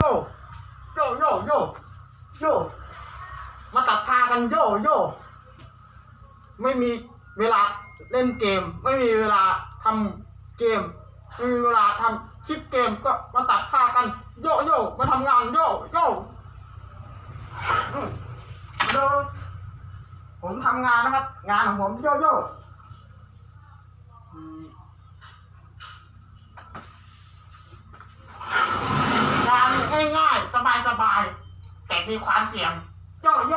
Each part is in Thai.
โยโยโยโยโยมาตัดทากันโยโยไม่มีเวลาเล่นเกม ไม่มีเวลาทำเกมไม่มีเวลาทำคลิปเกมก็มาตัดท่ากันโยโยมาทำงานโยโยอืมเดี๋ยผมทำงานนะครับ งานของผมโยโยอืม งานง่ายๆ สบายๆ แต่มีความเสี่ยง โยโย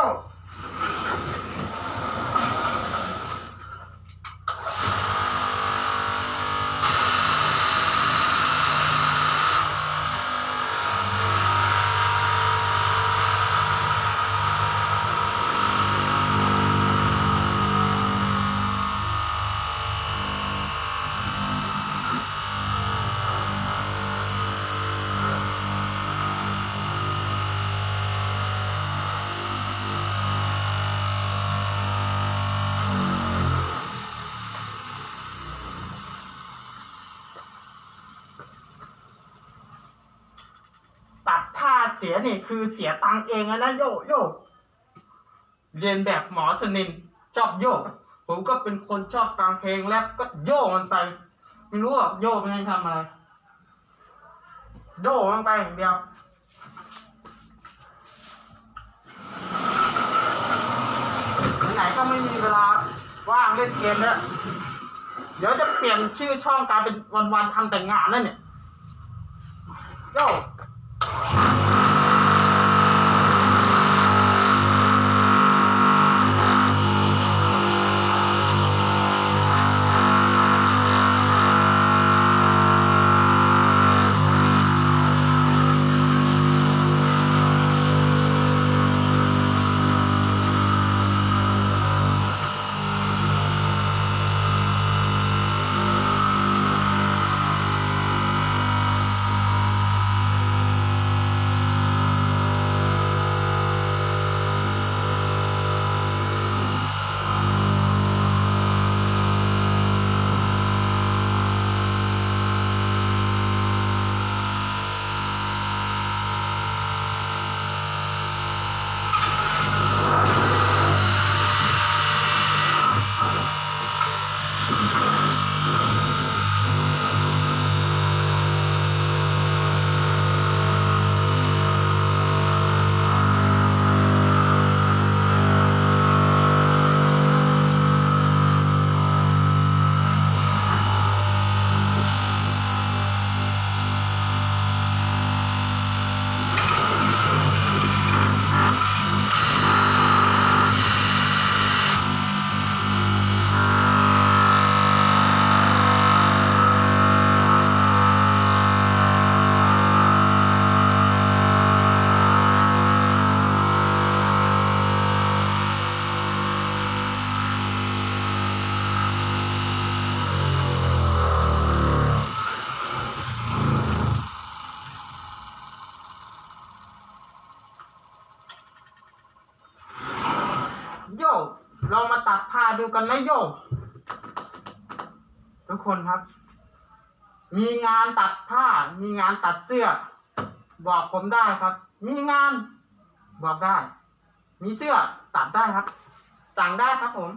ยนี่คือเสียตังเองนะโยโยเรียนแบบหมอสนินชอบโยก ผมก็เป็นคนชอบฟังเพลงแรปก็โยกมันไป ไม่รู้อะโยกมันให้ทำอะไรโยกมันไปอย่างเดียวไหนก็ไม่มีเวลาว่างเล่นเกมแล้วเดี๋ยวจะเปลี่ยนชื่อช่องกลายเป็นวันๆทำแต่งานแล้วเนี่ยโย มีงานตัดผ้า มีงานตัดเสื้อ บอกผมได้ครับ มีงาน บอกได้ มีเสื้อตัดได้ครับ สั่งได้ครับผม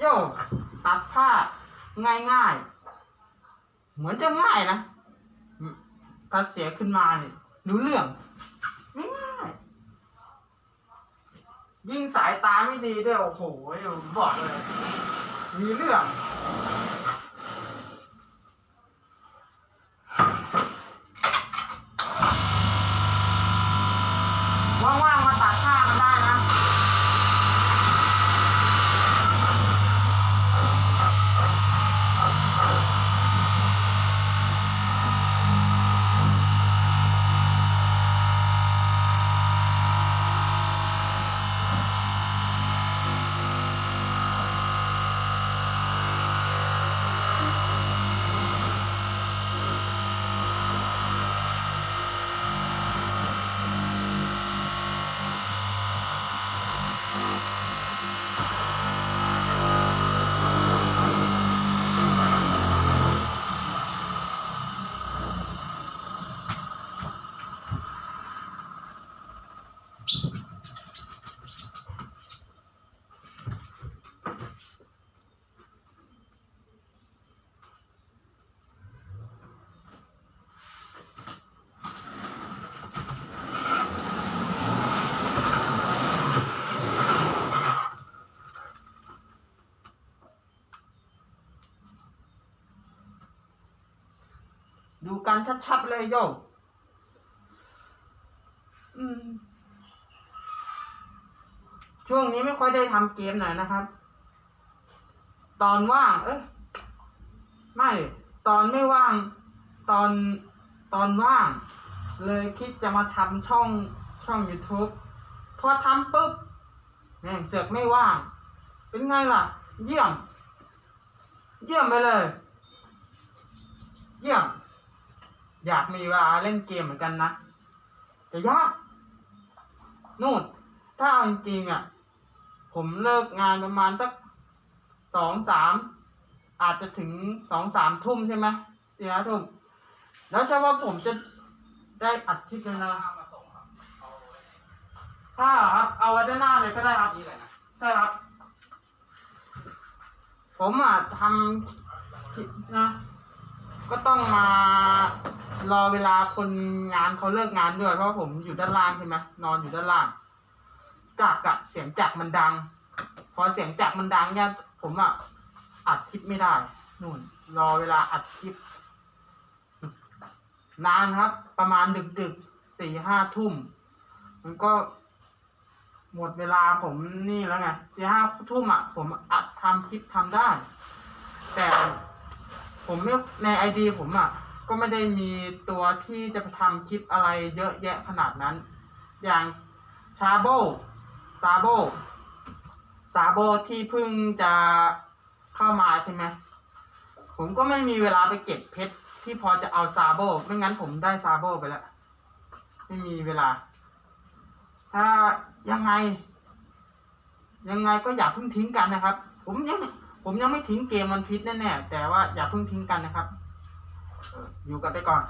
โย่ตัดผ้าง่ายๆเหมือนจะง่ายนะตัดเสียขึ้นมาเนี่ยรู้เรื่องง่ายยิ่งสายตาไม่ดีด้วยโอ้โหบอกเลย มีเรื่อง ว่างๆมาตัดผ้ากันได้นะ ดูกันชัดๆเลยโยมอืมช่วงนี้ไม่ค่อยได้ทำเกมหน่อยนะครับ ตอนว่าง เอ้ยไม่ ตอนไม่ว่าง ตอนตอนว่าง เลยคิดจะมาทำช่องช่อง YouTube พอทำปุ๊บแม่งเสือกไม่ว่าง เป็นไงล่ะ เยี่ยม เยี่ยมไปเลย เยี่ยม อยากมีเวลาเล่นเกมเหมือนกันนะแต่ยากนู่น ถ้าเอาจริงๆอะ ผมเลิกงานประมาณสักสองสามอาจจะถึงสองสามทุ่มใช่ไหมสี่ห้าทุ่ม แล้วใช่ว่าผมจะได้อัดคลิปเลยนะมาส่งครับเอาถ้าครับ เอาไว้ด้านหน้าเลยก็ได้ครับนี่เลยนะใช่ครับ ผมอะทำคลิปนะ ก็ต้องมา รอเวลาคนงานเขาเลิกงานด้วย เพราะผมอยู่ด้านล่างใช่ไหมนอนอยู่ด้านล่างจักรอะเสียงจักรมันดัง พอเสียงจักรมันดังเนี่ยผมอะอัดคลิปไม่ได้นู่น รอเวลาอัดคลิป นานครับ ประมาณดึกดึกสี่ห้าทุ่ม มันก็หมดเวลาผมนี่แล้วไงสี่ห้าทุ่มอะ ผมอัดทำคลิปทำได้ แต่ผมในไอดีผมอะ ก็ไม่ได้มีตัวที่จะไปทำคลิปอะไรเยอะแยะขนาดนั้น อย่างชาโบซาโบซาโบที่เพิ่งจะเข้ามาใช่ไหมผมก็ไม่มีเวลาไปเก็บเพชรที่พอจะเอาซาโบไม่งั้นผมได้ซาโบไปแล้ว ไม่มีเวลา ถ้ายังไง ยังไงก็อย่าเพิ่งทิ้งกันนะครับ ผมยังผมยังไม่ทิ้งเกมมันพิษแน่ๆแต่ว่าอย่าเพิ่งทิ้งกันนะครับ อออยู่กันไปก่อน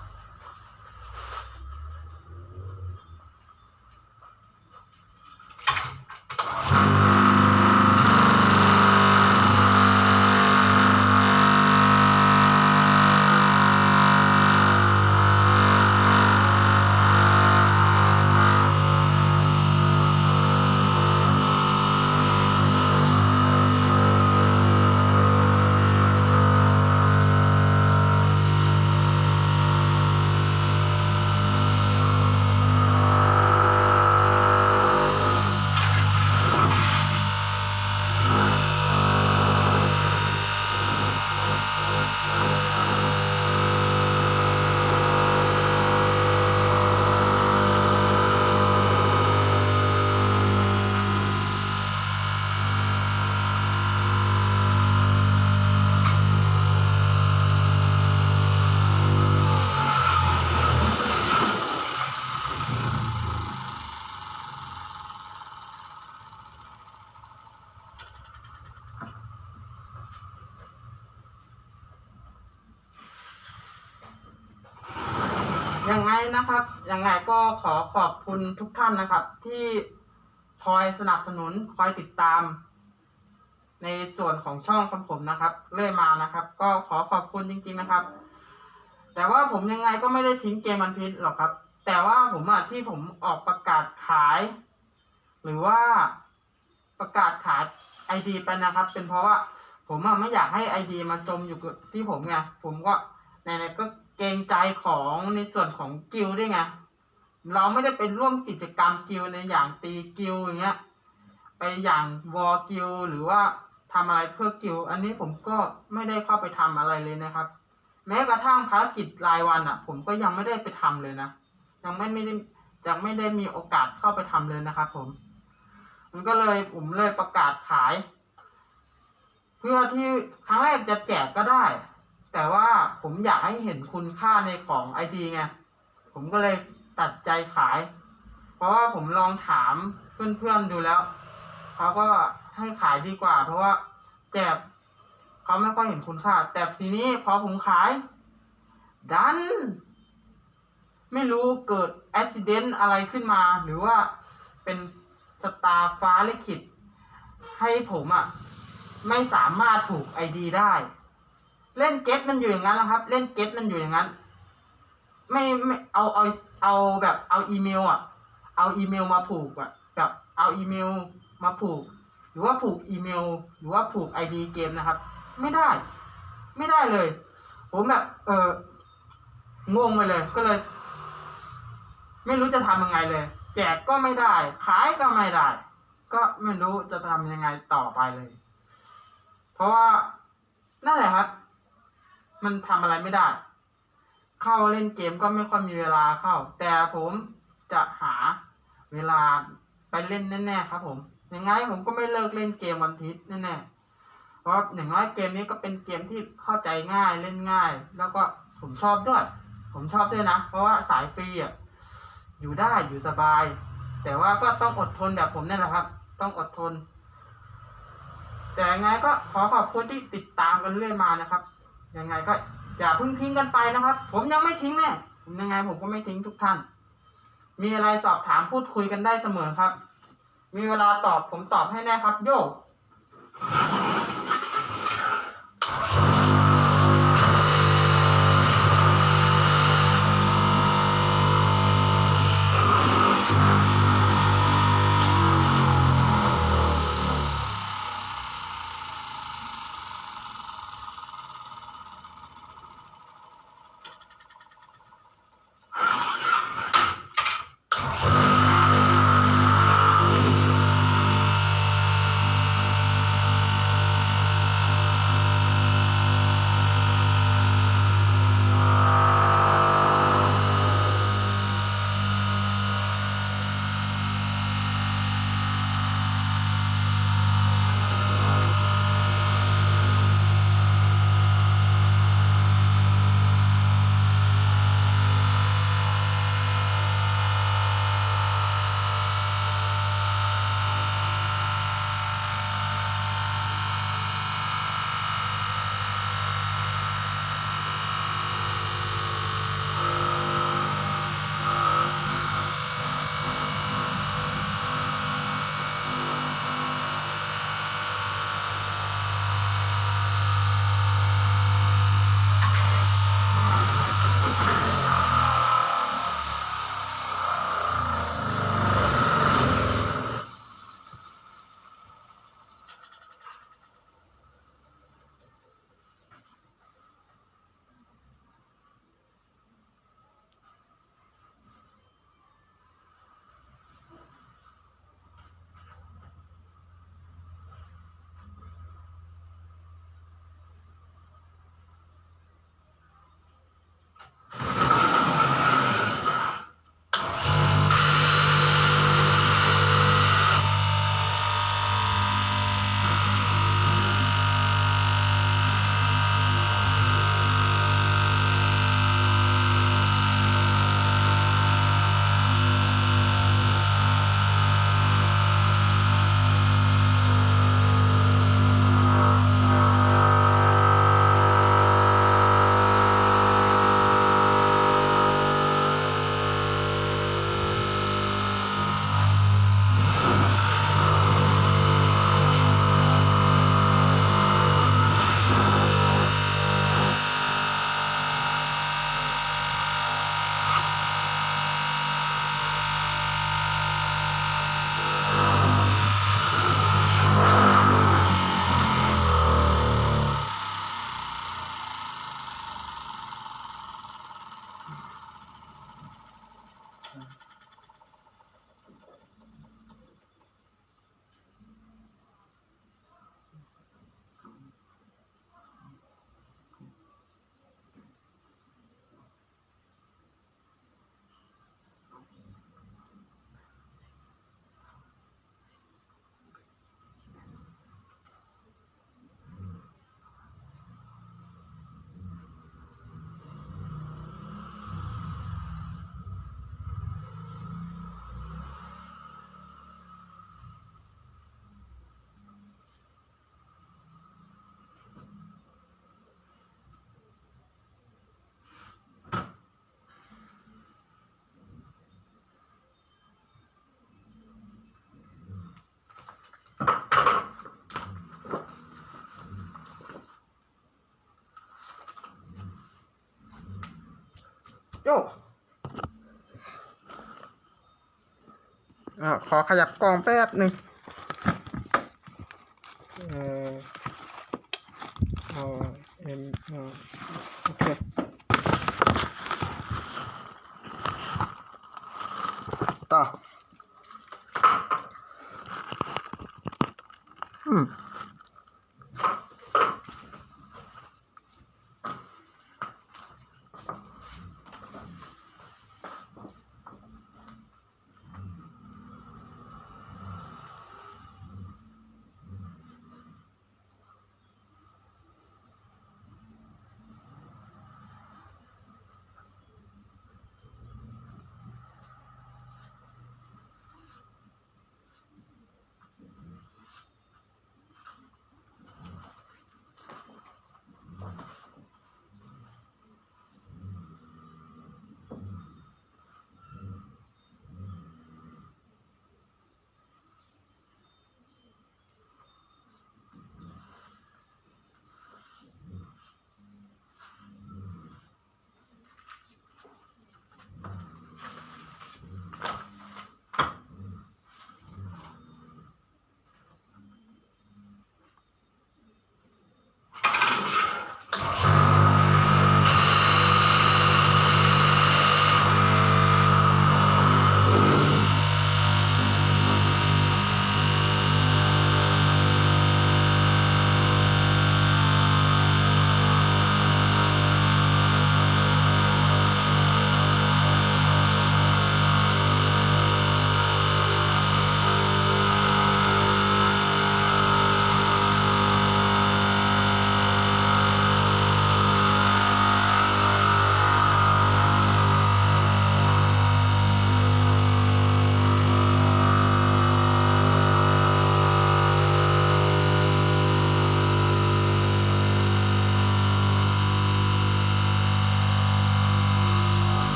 นะครับยังไงก็ขอขอบคุณทุกท่านนะครับ ที่คอยสนับสนุนคอยติดตาม ในส่วนของช่องของผมนะครับ เรื่อยมานะครับ ก็ขอขอบคุณจริง ๆนะครับ แต่ว่าผมยังไงก็ไม่ได้ทิ้งเกมมันพิษหรอกครับ แต่ว่าผมอะที่ผมออกประกาศขาย หรือว่าประกาศขายไอดีไปนะครับ เป็นเพราะว่าผมอะไม่อยากให้ไอดีมาจมอยู่กับที่ผมไงผมก็ไหนๆก็ เกรงใจของในส่วนของกิลด้วยไงเราไม่ได้ไปร่วมกิจกรรมกิลในอย่างตีกิลอย่างเงี้ยไปอย่างวอลกิลหรือว่าทำอะไรเพื่อกิลอันนี้ผมก็ไม่ได้เข้าไปทำอะไรเลยนะครับ แม้กระทั่งภารกิจรายวันอะ ผมก็ยังไม่ได้ไปทำเลยนะยังไม่ไม่ได้ยังไม่ได้มีโอกาสเข้าไปทำเลยนะครับผม มันก็เลยผมเลยประกาศขาย เพื่อที่ครั้งแรกจะแจกก็ได้ แต่ว่าผมอยากให้เห็นคุณค่าในของไอดีไง ผมก็เลยตัดใจขาย เพราะว่าผมลองถามเพื่อนๆดูแล้วเขาก็ให้ขายดีกว่า เพราะว่าแจกเขาไม่ค่อยเห็นคุณค่า แต่ทีนี้พอผมขาย ดัน ไม่รู้เกิดอุบิเหตุอะไรขึ้นมา หรือว่าเป็นสตาร์ฟ้าลิขิตให้ผมอะ่ะ ไม่สามารถถูกไอดีได้ เล่นเก็ตมันอยู่อย่างนั้นนะครับ เล่นเก็ตมันอยู่อย่างนั้น ไม่ไม่เอาเอาเอาแบบเอาอีเมลอะ เอาอีเมลมาผูกอะแบบเอาอีเมลมาผูก หรือว่าผูกอีเมล หรือว่าผูกไอดีเกมนะครับ ไม่ได้ ไม่ได้เลย ผมแบบ เอองงไปเลยก็เลย ไม่รู้จะทำยังไงเลย แจกก็ไม่ได้ขายก็ไม่ได้ ก็ไม่รู้จะทำยังไงต่อไปเลย เพราะว่านั่นแหละครับ มันทำอะไรไม่ได้ เข้าเล่นเกมก็ไม่ค่อยมีเวลาเข้า แต่ผมจะหาเวลาไปเล่นแน่ๆครับ ผมยังไงผมก็ไม่เลิกเล่นเกมวันทิตย์แน่ๆเพราะอย่างน้อยเกมนี้ก็เป็นเกมที่เข้าใจง่ายเล่นง่าย แล้วก็ผมชอบด้วย ผมชอบด้วยนะ เพราะว่าสายฟรีอะอยู่ได้อยู่สบาย แต่ว่าก็ต้องอดทนแบบผมนี่แหละครับ ต้องอดทน แต่ยังไงก็ขอขอบคุณที่ติดตามกันเรื่อยมานะครับ ยังไงก็อย่าเพิ่งทิ้งกันไปนะครับ ผมยังไม่ทิ้งแน่ผมยังไงผมก็ไม่ทิ้งทุกท่าน มีอะไรสอบถามพูดคุยกันได้เสมอครับ มีเวลาตอบผมตอบให้แน่ครับ โยก โยอ่าขอขยับกล่องแป๊บหนึ่ง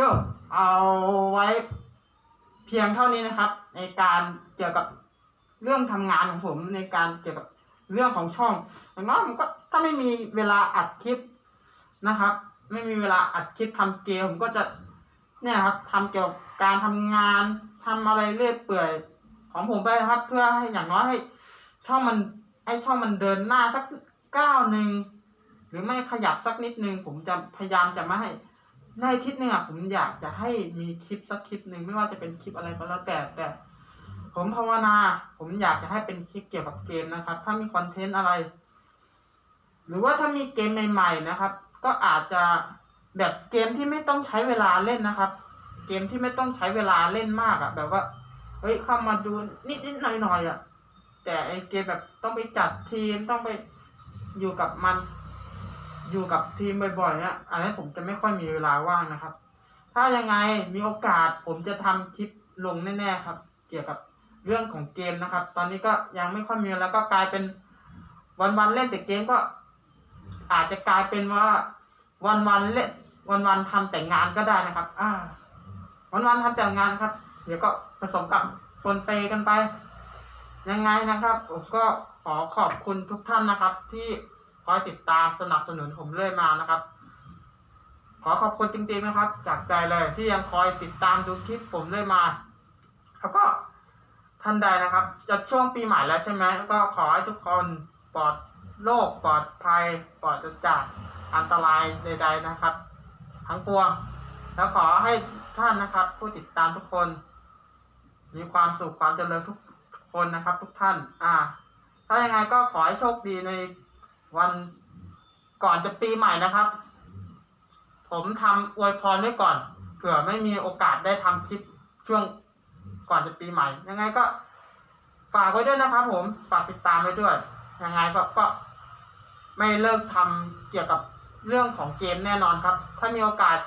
โยเอาไว้เพียงเท่านี้นะครับ ในการเกี่ยวกับเรื่องทำงานของผมในการเกี่ยวกับเรื่องของช่องอย่างน้อยผมก็ถ้าไม่มีเวลาอัดคลิปนะครับ ไม่มีเวลาอัดคลิปทำเกมผมก็จะเนี่ยครับทำเกี่ยวกับการทำงานทำอะไรเรื่อยเปื่อยของผมไปนะครับ เพื่อให้อย่างน้อยให้ช่องมันไอช่องมันเดินหน้าสักก้าวหนึ่งหรือไม่ขยับสักนิดนึงผมจะพยายามจะไม่ให้ ในอาทิตย์หนึ่งอะผมอยากจะให้มีคลิปสักคลิปหนึ่งไม่ว่าจะเป็นคลิปอะไรก็แล้วแต่แต่ ผมภาวนา ผมอยากจะให้เป็นคลิปเกี่ยวกับเกมนะครับ ถ้ามีคอนเทนต์อะไร หรือว่าถ้ามีเกมใหม่ ๆ นะครับ ก็อาจจะแบบเกมที่ไม่ต้องใช้เวลาเล่นนะครับ เกมที่ไม่ต้องใช้เวลาเล่นมากอะ แบบว่าเฮ้ยเข้ามาดูนิดๆหน่อยๆอะ แต่ไอเกมแบบต้องไปจัดทีมต้องไปอยู่กับมัน อยู่กับทีมบ่อยๆเนี่ยอันนี้ผมจะไม่ค่อยมีเวลาว่างนะครับ ถ้ายังไงมีโอกาสผมจะทำคลิปลงแน่ๆครับ เกี่ยวกับเรื่องของเกมนะครับ ตอนนี้ก็ยังไม่ค่อยมีแล้วก็กลายเป็นวันๆเล่นแต่เกมก็ อาจจะกลายเป็นว่าวันๆเล่นวันๆทำแต่งานก็ได้นะครับ อ่า วันๆทำแต่งานครับ เดี๋ยวก็ผสมกับปนเปกันไป ยังไงนะครับ ผมก็ขอขอบคุณทุกท่านนะครับที่ คอยติดตามสนับสนุนผมเรื่อยมานะครับ ขอขอบคุณจริงๆนะครับ จากใจเลยที่ยังคอยติดตามดูคลิปผมเรื่อยมา แล้วก็ท่านใดนะครับ จะช่วงปีใหม่แล้วใช่ไหมก็ขอให้ทุกคนปลอดโรคปลอดภัยปลอดจากอันตรายใด ๆนะครับ ทั้งปวงแล้วขอให้ท่านนะครับ ผู้ติดตามทุกคน มีความสุขความเจริญทุกคนนะครับ ทุกท่าน อ่า ถ้ายังไงก็ขอให้โชคดีใน วันก่อนจะปีใหม่นะครับ ผมทำอวยพรไว้ก่อนเผื่อไม่มีโอกาสได้ทำคลิปช่วงก่อนจะปีใหม่ ยังไงก็ฝากไว้ด้วยนะครับ ผมฝากติดตามไว้ด้วยยังไงก็ก็ไม่เลิกทำเกี่ยวกับเรื่องของเกมแน่นอนครับ ถ้ามีโอกาส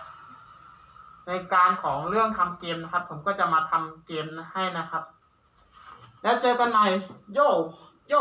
ในการของเรื่องทำเกมนะครับ ผมก็จะมาทำเกมให้นะครับ แล้วเจอกันใหม่โยโย